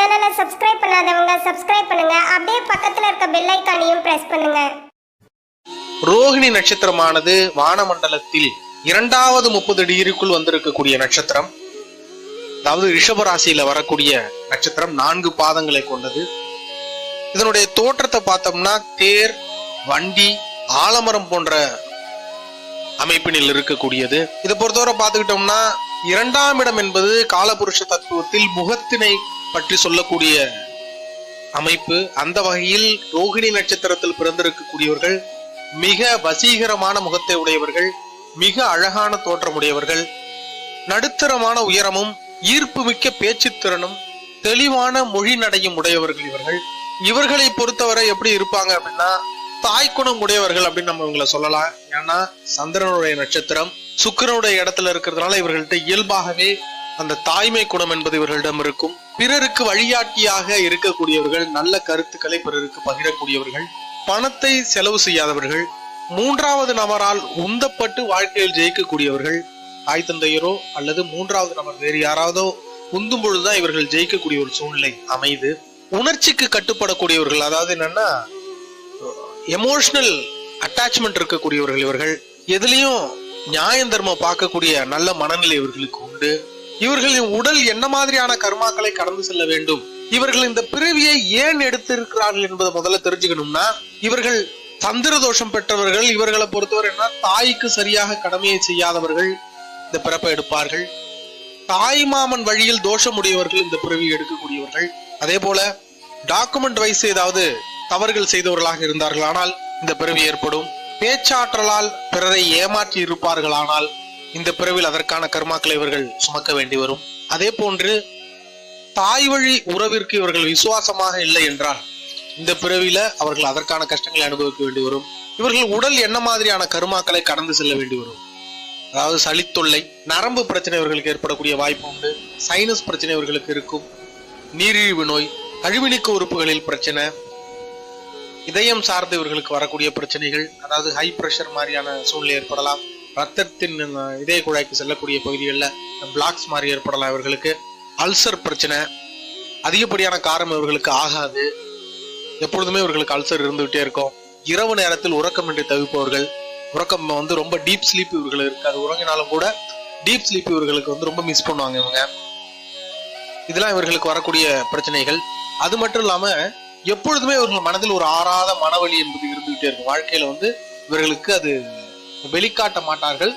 சேனலை சப்ஸ்கிரைப் பண்ணாதவங்க சப்ஸ்கிரைப் பண்ணுங்க. அப்படியே பக்கத்துல இருக்க பெல் ஐக்கானையும் பிரஸ் பண்ணுங்க. ரோஹிணி நட்சத்திரமானது வானமண்டலத்தில் இரண்டாவது முப்பது டிகிரிக்குள் வந்திருக்கக்கூடிய நட்சத்திரம். அதாவது ரிஷபராசியில வரக்கூடிய நட்சத்திரம். நான்கு பாதங்களை கொண்டது. இதனுடைய தோற்றத்தை பார்த்தோம்னா தேர் வண்டி ஆலமரம் போன்ற அமைப்பினில் இருக்கக்கூடியது. இதை பொறுத்தவரை பார்த்துக்கிட்டோம்னா இரண்டாம் இடம் என்பது காலபுருஷ தத்துவத்தில் முகத்தினை பற்றி சொல்லக்கூடிய அமைப்பு அந்த வகையில் ரோகிணி நட்சத்திரத்தில் பிறந்திருக்கக்கூடியவர்கள் மிக வசீகரமான முகத்தை உடையவர்கள் மிக அழகான தோற்றமுடையவர்கள் நடுத்தரமான உயரமும் ஈர்ப்புமிக்க பேச்சுத்திறனும் தெளிவான மொழி நடையும் உடையவர்கள் இவர்கள். இவர்களை பொறுத்தவரை எப்படி இருப்பாங்க அப்படின்னா தாய்க்குணம் உடையவர்கள் அப்படின்னு நம்ம இவங்களை சொல்லலாம். ஏன்னா சந்திரனுடைய நட்சத்திரம் சுக்கிரனுடைய இடத்துல இருக்கிறதுனால இவர்கள்ட்ட இயல்பாகவே அந்த தாய்மை குணம் என்பது இவர்களிடம் இருக்கும். பிறருக்கு வழிகாட்டியாக இருக்கக்கூடியவர்கள் நல்ல கருத்துக்களை பிறருக்கு பகிரக்கூடியவர்கள் பணத்தை செலவு செய்யாதவர்கள் மூன்றாவது நபரால் உந்தப்பட்டு வாழ்க்கையில் ஜெயிக்கக்கூடியவர்கள் தாய் தந்தையரோ அல்லது மூன்றாவது நபர் வேறு யாராவதோ உந்தும் பொழுதுதான் இவர்கள் ஜெயிக்கக்கூடிய ஒரு சூழ்நிலை அமைது. உணர்ச்சிக்கு கட்டுப்படக்கூடியவர்கள் அதாவது என்னன்னா எமோஷனல் அட்டாச்மெண்ட் இருக்கக்கூடியவர்கள் இவர்கள். எதுலேயும் நியாயம் தர்மம் பார்க்கக்கூடிய நல்ல மனநிலை இவர்களுக்கு உண்டு. இவர்களின் உடல் என்ன மாதிரியான கர்மாக்களை கடந்து செல்ல வேண்டும்? இவர்கள் இந்த பிறவியை ஏன் எடுத்திருக்கிறார்கள் என்பதை முதல்ல தெரிஞ்சுக்கணும்னா இவர்கள் தந்திர தோஷம் பெற்றவர்கள் இவர்களை பொறுத்தவரை என்ன? தாய்க்கு சரியாக கடமையை செய்யாதவர்கள் இந்த பிறப்பை எடுப்பார்கள். தாய் மாமன் வழியில் தோஷமுடையவர்கள் இந்த பிறவி எடுக்கக்கூடியவர்கள். அதே போல டாக்குமெண்ட் வைஸ் ஏதாவது தவறுகள் செய்தவர்களாக இருந்தார்கள் ஆனால் இந்த பிறவி ஏற்படும். பேச்சாற்றலால் பிறரை ஏமாற்றி இருப்பார்கள் ஆனால் இந்த பிறவில் அதற்கான கர்மாக்களை இவர்கள் சுமக்க வேண்டி வரும். அதே போன்று தாய் வழி உறவிற்கு இவர்கள் விசுவாசமாக இல்லை என்றால் இந்த பிறவில அவர்கள் அதற்கான கஷ்டங்களை அனுபவிக்க வேண்டி வரும். இவர்கள் உடல் என்ன மாதிரியான கருமாக்களை கடந்து செல்ல வேண்டி வரும். அதாவது சளித்தொல்லை நரம்பு பிரச்சனை இவர்களுக்கு ஏற்படக்கூடிய வாய்ப்பு உண்டு. சைனஸ் பிரச்சனை இவர்களுக்கு இருக்கும். நீரிழிவு நோய் கழிவுநீக்க உறுப்புகளில் பிரச்சனை இதயம் சார்ந்து இவர்களுக்கு வரக்கூடிய பிரச்சனைகள் அதாவது ஹை பிரஷர் மாதிரியான சூழ்நிலை ஏற்படலாம். ரத்தத்தின் இதய குழாய்க்கு செல்லக்கூடிய பகுதிகளில் பிளாக்ஸ் மாதிரி ஏற்படலாம் இவர்களுக்கு. அல்சர் பிரச்சனை அதிகப்படியான காரம் இவர்களுக்கு ஆகாது. எப்பொழுதுமே இவர்களுக்கு அல்சர் இருந்துகிட்டே இருக்கும். இரவு நேரத்தில் உறக்கமின்றி தவிப்பவர்கள் உறக்கம் வந்து ரொம்ப டீப் ஸ்லீப் இவர்கள் இருக்காது. உறங்கினாலும் கூட டீப் ஸ்லீப் இவர்களுக்கு வந்து ரொம்ப மிஸ் பண்ணுவாங்க இவங்க. இதெல்லாம் இவர்களுக்கு வரக்கூடிய பிரச்சனைகள். அது மட்டும் இல்லாம எப்பொழுதுமே இவர்கள் மனதில் ஒரு ஆறாத மனவலி என்பது இருந்துகிட்டே இருக்கும். வாழ்க்கையில வந்து இவர்களுக்கு அது வெளிக்காட்ட மாட்டார்கள்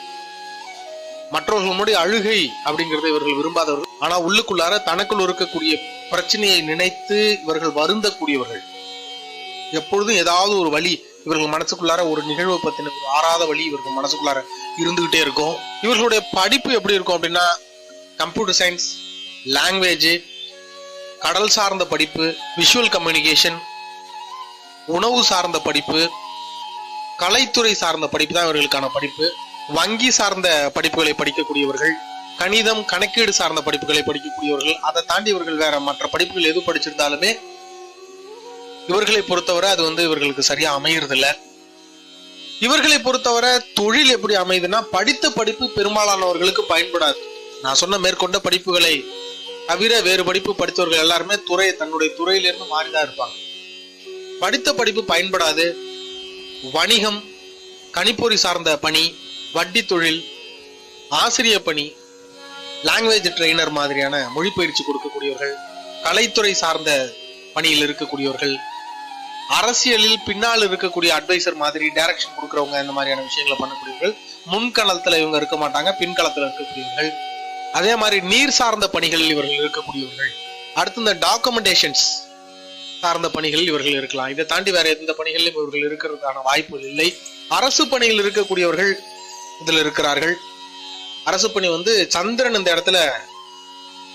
மற்றவர்களுடைய அழுகை அப்படிங்கிறத இவர்கள் விரும்பாதவர்கள். ஆனா உள்ளுக்குள்ளார தனக்குள் இருக்கக்கூடிய பிரச்சனையை நினைத்து இவர்கள் வருந்தக்கூடியவர்கள். எப்பொழுதும் ஏதாவது ஒரு வழி இவர்கள் மனசுக்குள்ளார ஒரு நிகழ்வை பத்தின ஒரு ஆறாத வழி இவர்கள் மனசுக்குள்ளார இருந்துகிட்டே இருக்கும். இவர்களுடைய படிப்பு எப்படி இருக்கும் அப்படின்னா கம்ப்யூட்டர் சயின்ஸ் லாங்குவேஜ் கடல் சார்ந்த படிப்பு விஷுவல் கம்யூனிகேஷன் உணவு சார்ந்த படிப்பு கலைத்துறை சார்ந்த படிப்பு தான் இவர்களுக்கான படிப்பு. வங்கி சார்ந்த படிப்புகளை படிக்கக்கூடியவர்கள் கணிதம் கணக்கீடு சார்ந்த படிப்புகளை படிக்கக்கூடியவர்கள் அதை தாண்டி இவர்கள் வேற மற்ற படிப்புகள் எது படிச்சிருந்தாலுமே இவர்களை பொறுத்தவரை அது வந்து இவர்களுக்கு சரியா அமையறது இல்ல இவர்களை பொறுத்தவரை தொழில் எப்படி அமையுதுன்னா படித்த படிப்பு பெரும்பாலானவர்களுக்கு பயன்படாது. நான் சொன்ன மேற்கொண்ட படிப்புகளை தவிர வேறு படிப்பு படித்தவர்கள் எல்லாருமே துறை தன்னுடைய துறையிலிருந்து மாறிதான் இருப்பாங்க. படித்த படிப்பு பயன்படாது. வணிகம் கணிப்பொறி சார்ந்த பணி வட்டி தொழில் ஆசிரிய பணி லாங்குவேஜ் ட்ரெயினர் மாதிரியான மொழிபயிற்சி கொடுக்கக்கூடியவர்கள் கலைத்துறை சார்ந்த பணியில் இருக்கக்கூடியவர்கள் அரசியலில் பின்னால் இருக்கக்கூடிய அட்வைசர் மாதிரி டைரக்ஷன் கொடுக்குறவங்க இந்த மாதிரியான விஷயங்களை பண்ணக்கூடியவர்கள் முன்கலத்தில் இவங்க இருக்க மாட்டாங்க பின்கலத்தில் இருக்கக்கூடியவர்கள். அதே மாதிரி நீர் சார்ந்த பணிகளில் இவர்கள் இருக்கக்கூடியவர்கள். அடுத்து இந்த டாக்குமெண்டேஷன்ஸ் சார்ந்த பணிகளில் இவர்கள் இருக்கலாம். இதை தாண்டி வேற எந்த பணிகளிலும் இவர்கள் இருக்கிறதுக்கான வாய்ப்புகள் இல்லை. அரசு பணியில் இருக்கக்கூடியவர்கள் இதில் இருக்கிறார்கள். அரசு பணி வந்து சந்திரன் இந்த இடத்துல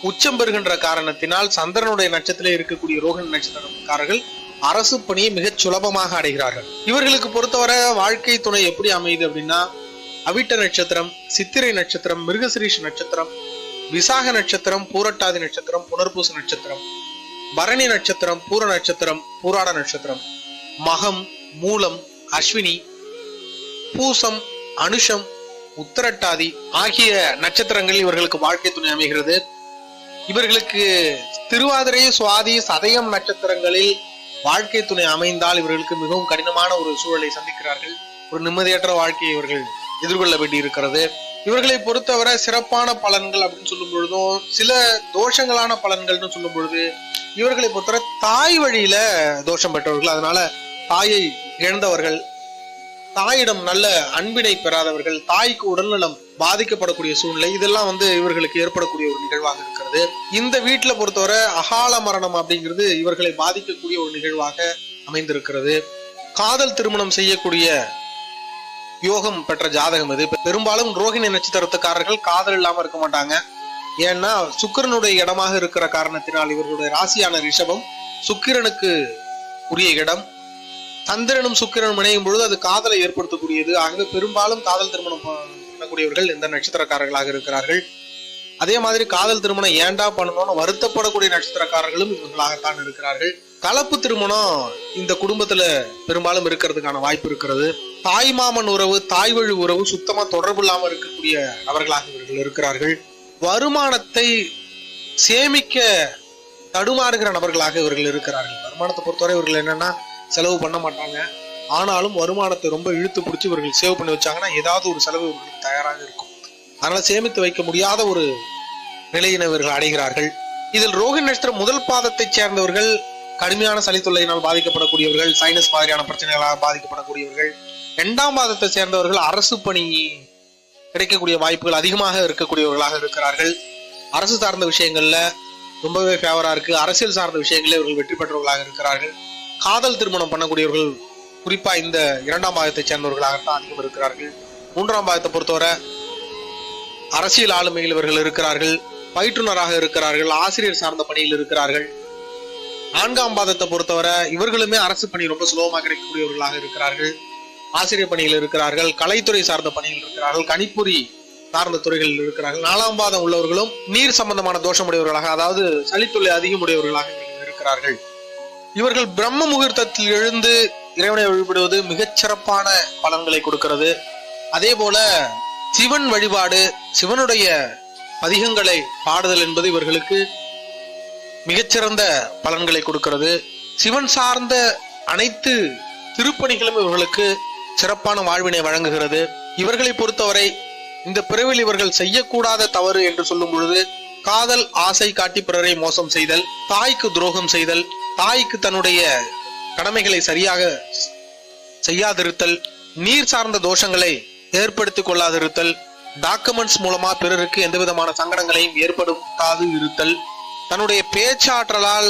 உச்சம் பெறுகின்ற காரணத்தினால் சந்திரனுடைய நட்சத்திரம் இருக்கக்கூடிய ரோகிணி நட்சத்திரக்காரர்கள் அரசு பணியை மிகச் சுலபமாக அடைகிறார்கள். இவர்களுக்கு பொறுத்தவரை வாழ்க்கை துணை எப்படி அமையுது அப்படின்னா அவிட்ட நட்சத்திரம் சித்திரை நட்சத்திரம் மிருகசிரீஷ் நட்சத்திரம் விசாக நட்சத்திரம் பூரட்டாதி நட்சத்திரம் புனர்பூச நட்சத்திரம். பரணி நட்சத்திரம் பூர நட்சத்திரம் பூராட நட்சத்திரம். மகம் மூலம் அஸ்வினி பூசம் அனுஷம் உத்தரட்டாதி ஆகிய நட்சத்திரங்கள் இவர்களுக்கு வாழ்க்கை துணை அமைகிறது. இவர்களுக்கு திருவாதிரை சுவாதி சதயம் நட்சத்திரங்களில் வாழ்க்கை துணை அமைந்தால் இவர்களுக்கு மிகவும் கடினமான ஒரு சூழலை சந்திக்கிறார்கள். ஒரு நிம்மதியற்ற வாழ்க்கையை இவர்கள் எதிர்கொள்ள வேண்டி இருக்கிறது இவர்களை பொறுத்தவரை சிறப்பான பலன்கள் அப்படின்னு சொல்லும் பொழுதும் சில தோஷங்களான பலன்கள்னு சொல்லும் பொழுது இவர்களை பொறுத்தவரை தாய் வழியில தோஷம் பெற்றவர்கள். அதனால தாயை இழந்தவர்கள் தாயிடம் நல்ல அன்பினை பெறாதவர்கள் தாய்க்கு உடல்நலம் பாதிக்கப்படக்கூடிய சூழ்நிலை இதெல்லாம் வந்து இவர்களுக்கு ஏற்படக்கூடிய ஒரு நிகழ்வாக இருக்கிறது. இந்த வீட்டுல பொறுத்தவரை அகால மரணம் அப்படிங்கிறது இவர்களை பாதிக்கக்கூடிய ஒரு நிகழ்வாக அமைந்திருக்கிறது. காதல் திருமணம் செய்யக்கூடிய யோகம் பெற்ற ஜாதகம் இது. பெரும்பாலும் ரோஹிணி நட்சத்திரத்துக்காரர்கள் காதல் இல்லாம இருக்க மாட்டாங்க. ஏன்னா சுக்கிரனுடைய இடமாக இருக்கிற காரணத்தினால் இவர்களுடைய ராசியான ரிஷபம் சுக்கிரனுக்கு உரிய இடம். சந்திரனும் சுக்கிரனும் இணையும் பொழுது அது காதலை ஏற்படுத்தக்கூடியது. ஆகவே பெரும்பாலும் காதல் திருமணம் பண்ணக்கூடியவர்கள் இந்த நட்சத்திரக்காரர்களாக இருக்கிறார்கள். அதே மாதிரி காதல் திருமணம் ஏன்டா பண்ணணும்னு வருத்தப்படக்கூடிய நட்சத்திரக்காரர்களும் இவர்களாகத்தான் இருக்கிறார்கள். கலப்பு திருமணம் இந்த குடும்பத்துல பெரும்பாலும் இருக்கிறதுக்கான வாய்ப்பு இருக்கிறது. தாய் மாமன் உறவு தாய் வழி உறவு சுத்தமா தொடர்பு இல்லாமல் இருக்கக்கூடிய நபர்களாக இவர்கள் இருக்கிறார்கள். வருமானத்தை சேமிக்க தடுமாறுகிற நபர்களாக இவர்கள் இருக்கிறார்கள். வருமானத்தை பொறுத்தவரை இவர்கள் என்னன்னா செலவு பண்ண மாட்டாங்க. ஆனாலும் வருமானத்தை ரொம்ப இழுத்து பிடிச்சி இவர்கள் சேவ் பண்ணி வச்சாங்கன்னா ஏதாவது ஒரு செலவு இவர்களுக்கு தயாராக இருக்கும். அதனால சேமித்து வைக்க முடியாத ஒரு நிலையினை இவர்கள் அடைகிறார்கள். இதில் ரோஹிணி நட்சத்திரம் முதல் பாதத்தைச் சேர்ந்தவர்கள் கடுமையான சளி தொல்லையினால் பாதிக்கப்படக்கூடியவர்கள் சைனஸ் மாதிரியான பிரச்சனைகளால் பாதிக்கப்படக்கூடியவர்கள் இரண்டாம் பாதத்தை சேர்ந்தவர்கள் அரசு பணி கிடைக்கக்கூடிய வாய்ப்புகள் அதிகமாக இருக்கக்கூடியவர்களாக இருக்கிறார்கள். அரசு சார்ந்த விஷயங்கள்ல ரொம்பவே ஃபேவரா இருக்கு. அரசியல் சார்ந்த விஷயங்களில் இவர்கள் வெற்றி பெற்றவர்களாக இருக்கிறார்கள். காதல் திருமணம் பண்ணக்கூடியவர்கள் குறிப்பா இந்த இரண்டாம் பாகத்தை சேர்ந்தவர்களாகத்தான் அதிகம் இருக்கிறார்கள். மூன்றாம் பாகத்தை பொறுத்தவரை அரசியல் ஆளுமையில் இவர்கள் இருக்கிறார்கள். பயிற்றுனராக இருக்கிறார்கள். ஆசிரியர் சார்ந்த பணியில் இருக்கிறார்கள். நான்காம் பாதத்தை பொறுத்தவரை இவர்களுமே அரசு பணி ரொம்ப சுலபமாக கிடைக்கக்கூடியவர்களாக இருக்கிறார்கள். ஆசிரியர் பணியில் இருக்கிறார்கள் கலைத்துறை சார்ந்த பணியில் இருக்கிறார்கள் கணிப்பொறி சார்ந்த துறைகளில் இருக்கிறார்கள். நாலாம் பாதம் உள்ளவர்களும் நீர் சம்பந்தமான தோஷமுடையவர்களாக அதாவது சளித்தொல்லை அதிகமுடையவர்களாக இருக்கிறார்கள். இவர்கள் பிரம்ம முகூர்த்தத்தில் எழுந்து இறைவனை வழிபடுவது மிகச்சிறப்பான பலன்களை கொடுக்கிறது. அதே போல சிவன் வழிபாடு சிவனுடைய பதிகங்களை பாடுதல் என்பது இவர்களுக்கு மிகச்சிறந்த பலன்களை கொடுக்கிறது. சிவன் சார்ந்த அனைத்து திருப்பணிகளும் இவர்களுக்கு சிறப்பான வாழ்வினை வழங்குகிறது. இவர்களை பொறுத்தவரை இந்த பிறவில் இவர்கள் செய்யக்கூடாத தவறு என்று சொல்லும் பொழுது காதல் ஆசை காட்டி பிறரை மோசம் செய்தல் தாய்க்கு துரோகம் செய்தல் தாய்க்கு தன்னுடைய கடமைகளை சரியாக செய்யாதிருத்தல் நீர் சார்ந்த தோஷங்களை ஏற்படுத்திக் கொள்ளாதிருத்தல் டாக்குமெண்ட்ஸ் மூலமா பிறருக்கு எந்த விதமான சங்கடங்களையும் ஏற்படுத்தாது இருத்தல் தன்னுடைய பேச்சாற்றலால்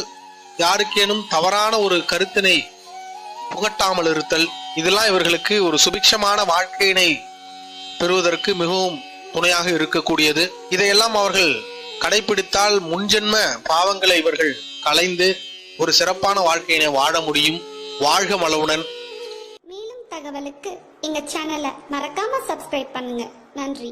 யாருக்கேனும் தவறான ஒரு கருத்தினை புகட்டாமல் இருத்தல் இதெல்லாம் இவர்களுக்கு ஒரு சுபிக்ஷமான வாழ்க்கையினை பெறுவதற்கு மிகவும் துணையாக இருக்கக்கூடியது. இதையெல்லாம் அவர்கள் கடைபிடித்தால் முன்ஜென்ம பாவங்களை இவர்கள் கலைந்து ஒரு சிறப்பான வாழ்க்கையினை வாழ முடியும். வாழ்க மலவுடன் மேலும் தகவலுக்கு எங்க சேனலை மறக்காம சப்ஸ்கிரைப் பண்ணுங்க. நன்றி.